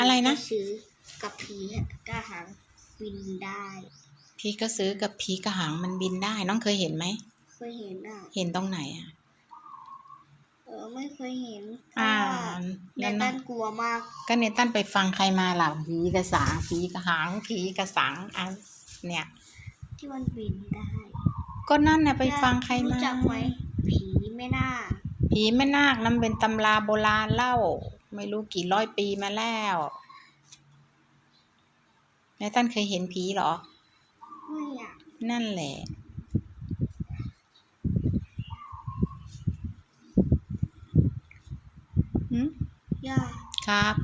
อะไรนะผีกซื้อกับผีกระหังบินได้ผีกระสือกับผีกระหังมันบินได้น้องเคยเห็นไหมเคยเห็นอะเห็นตรงไหนอะเออไม่เคยเห็นอ่าแล้แล้ววตันะนกลัวมาก ก็เนตันไปฟังใครมาล่ะผีกระสางผีกระหังผีกระสังอะเนี่ย ที่มันบินได้ ก็นั่นน่ะไปฟังใครมารู้จักไหมผีไม่น่าผีแม่นาคนั่นเป็นตำราโบราณเล่า ไม่รู้กี่ร้อยปีมาแล้วเนตันเคยเห็นผีเหรอ ไม่อยากนั่นแหละ หืมอยากครับ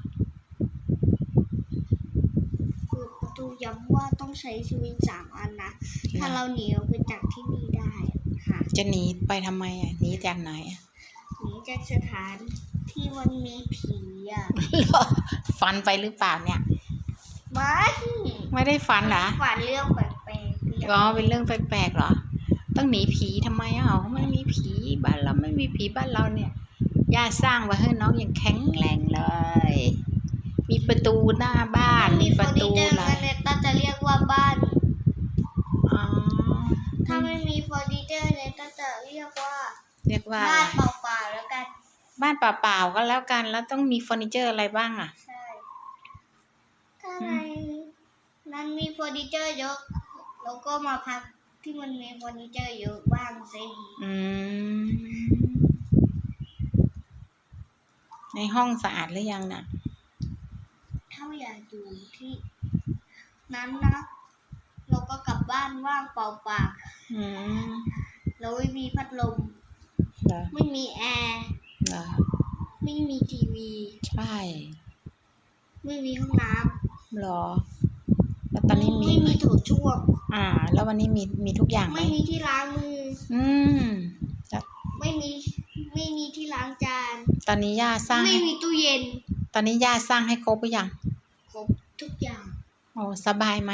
เปิดประตูย้ำว่าต้องใช้สวิงสามอันนะ ถ้าเราหนีออกไปจากที่นี่ได้ค่ะ จะหนีไปทำไมอะ หนีจากไหนอะ หนีจากสถาน ที่มันมีผีอะฟันไปหรือเปล่าเนี่ยไม่ไม่ได้ฟันเหรอฝันเรื่องแปลกๆเรื่องอ๋อเป็นเรื่องแปลกๆเหรอ ต้องหนีผีทำไมอะเขาไม่มีผีบ้านเราไม่มีผีบ้านเราเนี่ยย่าสร้างไว้ให้น้องอย่างแข็งแรงเลย มีประตูหน้าบ้าน มีประตูเฟอร์นิเจอร์หลางั้ยนเนี่ยต้าจะเรียกว่าบ้านอ๋อถ้าไม่มีเฟอร์นิเจอร์เนี่ยต้าจะเรียกว่า เรียกว่าบ้านเปล่าๆแล้วกัน บ้านเปล่าๆก็แล้วกัน แล้วต้องมีเฟอร์นิเจอร์อะไรบ้างอะ ใช่ถ้าในนั้นมีเฟอร์นิเจอร์เยอะแล้วก็มาพักที่มันมีเฟอร์นิเจอร์เยอะบ้างสิอืม ในห้องสะอาดหรือยังน่ะ ถ้าไม่อยากอยู่ที่ นั้นนะเราก็กลับบ้านว่างเปล่าปากอืม เราไม่มีพัดลม เหรอ ไม่มีแอร์ เหรอไม่มีทีวี ใช่ ไม่มีห้องน้เหรอ แล้วำตอนนี้มีไม่ไหมมีโถส้วมอ่า แล้ววันนี้มีมีทุกอย่างไหมไม่มีที่ล้างมือ อืมแล้วไม่มีไม่มีที่ล้างจาน ตอนนี้ย่าสร้างไม่ให้มีตู้เย็นตอนนี้ย่าสร้างให้ครบหรือยังครบทุกอย่าง โอ้สบายไหม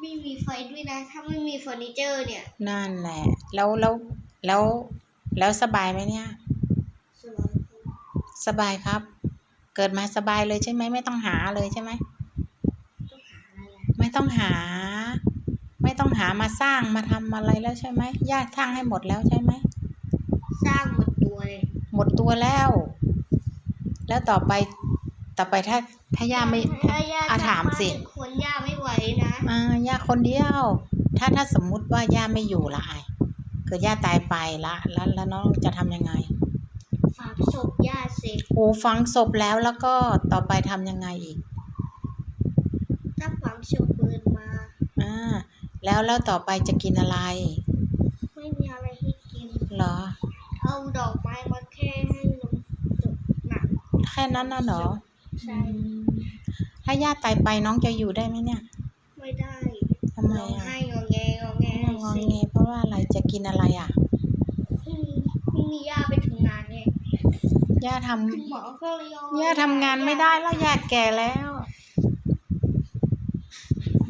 ไม่มีไฟด้วยนะ ถ้าไม่มีเฟอร์นิเจอร์เนี่ย นั่นแหละ แล้วแล้วแล้วแล้วสบายไหมเนี่ยสบาย สบายครับ เกิดมาสบายเลยใช่ไหมไม่ต้องหาเลยใช่ไหมต้องหาอะไรอะไม่ต้องหา ไม่ต้องหามาสร้างมาทำอะไรแล้วใช่ไหมญาติสร้างให้หมดแล้วใช่ไหมสร้างหมดตัวเลยหมดตัวแล้ว แล้วต่อไปต่อไปถ้าถ้าย่าไม่ถ้าถ้าย่าอะถามสิจะเป็นคนย่าไม่ไหวนะอ่าย่าคนเดียว ถ้าถ้าสมมุติว่าย่าไม่อยู่ละไอเกิดย่าตายไปละแล้วแล้วน้องจะทำยังไงฝาก ศพย่าเสร็จโอ้ฝังศพแล้วแล้วก็ต่อไปทำยังไงอีกถ้าฝังศพปืนมาอ่าแล้วแล้วต่อไปจะกินอะไร ไม่มีอะไรให้กินเหรอ เอาดอกไม้มาแค่ให้ลงศพหนักแค่นั้นน่ะเหรอใช่อืมถ้าย่าตายไปน้องจะอยู่ได้ไหมเนี่ย ไม่ได้ทำไมร้องอะไห้งอแงงอแงงอแงเพราะว่าอะไรจะกินอะไรอะไม่มีไม่มีย่าไปทำงานไง ย่าทำคุณหมอก็เลยเอย่าทำงานไม่ได้แล้วย่าแก่แล้ว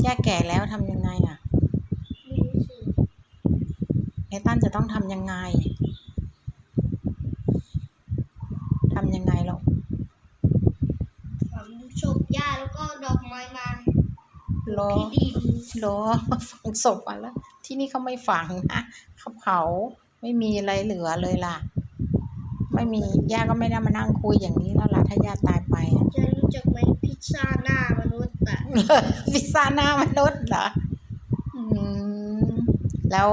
ย่าแก่แล้วทำยังไงอะไม่รู้สิไนตันจะต้องทำยังไงทำยังไงหรอกฝังศพย่าแล้วก็ดอกไม้มารอที่ดินรอฝังศพอะแล้ว ที่นี่เขาไม่ฝังนะเขาเผาไม่มีอะไรเหลือเลยล่ะ ไม่มีย่าก็ไม่ได้มานั่งคุยอย่างนี้แล้วล่ะถ้าย่าตายไปอะจะรู้จักไหมพิซซ่าหน้ามนุษย์อะพิซซ่าหน้ามนุษย์เหรออืมแล้ว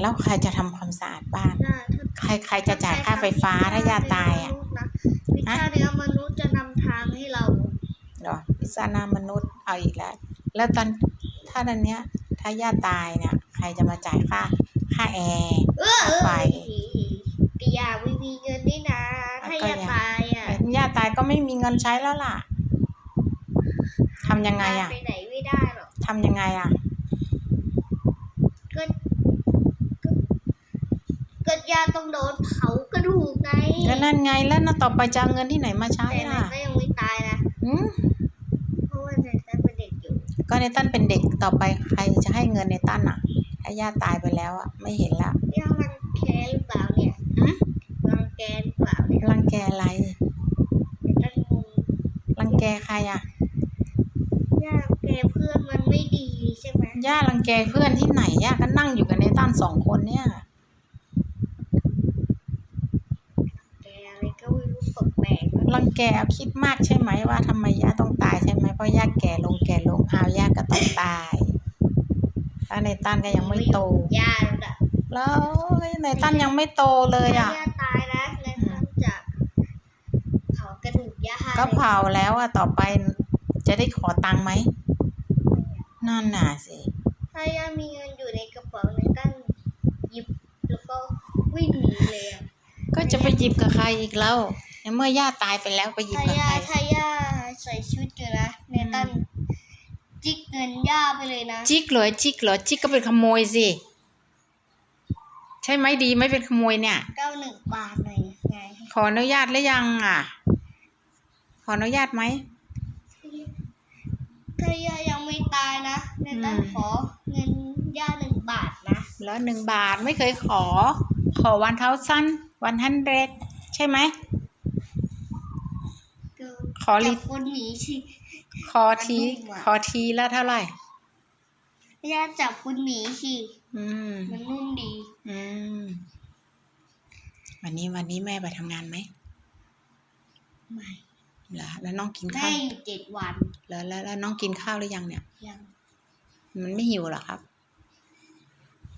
แล้วใครจะทำความสะอาดบ้านน่าถ้าใครใครจะจ่ายค่าไฟฟ้าถ้าย่าตายอะ พิซซ่าเนื้อมนุษย์จะนำทางให้เรา เหรอพิซซ่าหน้ามนุษย์เอาอีกแล้ว แล้วตอนถ้าตอนเนี้ย ถ้าย่าตายเนี่ย ใครจะมาจ่ายค่า ค่าแอร์เออเออไฟก็อยาไม่มีเงินนี่นะถ้ายากอยาตายอะย่าตายก็ไม่มีเงินใช้แล้วล่ะทำยังไงอะไปไหนไม่ได้หรอกทำยังไงอะก็ก็ยาต้องโดนเผากระดูกไงก็นั่นไงแล้วน่ะต่อไปจะเอาเงินที่ไหนมาใช้แต่ไหนล่ก็ยังไม่ตายนะเพราะว่าไหนก็เป็นเด็กอยู่ ก็ในตั้นเป็นเด็กต่อไปใครจะให้เงินในตั้นอะ ถ้าย่าตายไปแล้วอะ ไม่เห็นละยังรังแกหรือเปล่าเนี่ยหืมรังแกหรือเปล่าเนี่ยรังแกอะไรแกใครอะ ย่าแกเพื่อนมันไม่ดีใช่ไหมย่ารังแกเพื่อนที่ไหนย่าก็นั่งอยู่กับในต้านสองคนเนี่ยแกอะไรก็ไม่รู้แปลกๆนะรังแกเอาคิดมากใช่ไหมว่าทำไมย่าต้องตายใช่ไหมเพราะย่าแก่ลงแก่ลงเอาย่าก็ต้องตายแล้ว ในต้านก็ยังไม่โตย่าแล้วอะแล้วในต้านยังไม่โตเลยอะถ้าย่าตายนะในท่านจะเผากระดูกย่าก็เผาแล้วอะต่อไปจะได้ขอตังค์ไหมนั่นน่ะสิถ้าย่ามีเงินอยู่ในกระเป๋าในตั้นหยิบแล้วก็วิ่งหนีเลยอะก็จะไปหยิบกับใครอีกแล้วในเมื่อย่าตายไปแล้วไปหยิบถ้ากับย่าใคร ถ้าย่าใส่ชุดอยู่นะในตั้น จิกเงินย่าไปเลยนะ จิกเหรอจิกเหรอจิกก็เป็นขโมยสิ ใช่ไหมดีไม่เป็นขโมยเนี่ยเก้าหนึ่งบาทหน่อยไงขออนุญาตหรือยังอะ ขออนุญาตไหมถ้าย่ายังไม่ตายนะในตั้นอืมขอเงินย่าหนึ่งบาทนะแล้วหนึ่งบาทไม่เคยขอ ขอวันเท้าสั้นวันฮันเดรใช่ไหม ขอลิจับคนหนีสิขอทีขอทีละเท่าไหร่ย่าจับคุณหมีสิอืมมันนุ่มดี อืม วันนี้วันนี้แม่ไปทำงานไหม ไม่เหรอแล้วน้องกินแม่ข้าวอยู่เจ็ดวันแล้วแล้วแล้วน้องกินข้าวหรือยังเนี่ย ยัง มันไม่หิวเหรอครับ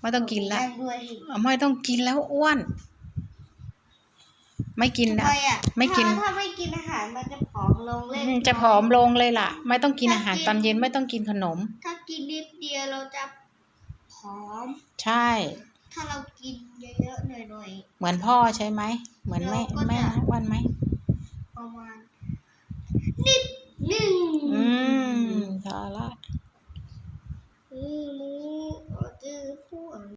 ไม่ต้องกินแล้วนั่งด้วยสิไม่ต้องกินแล้วอ้วน ไม่กินทำนะไมอะไม่กินถ้าถ้าไม่กินอาหารมันจะผอมลงเล่นอืมจะผอมลงเลยล่ะ ไม่ต้องกินอาหารตอนเย็นไม่ต้องกินขนม ถ้ากินนิดเดียวเราจะผอม ใช่ ถ้าเรากินเยอะๆหน่อยเหมือนพ่อใช่ไหม เหมือนแม่เราก็จะแม่อ้วนไหมๆประมาณนิดหนึ่งอืมสาระอืมอาจจะพูด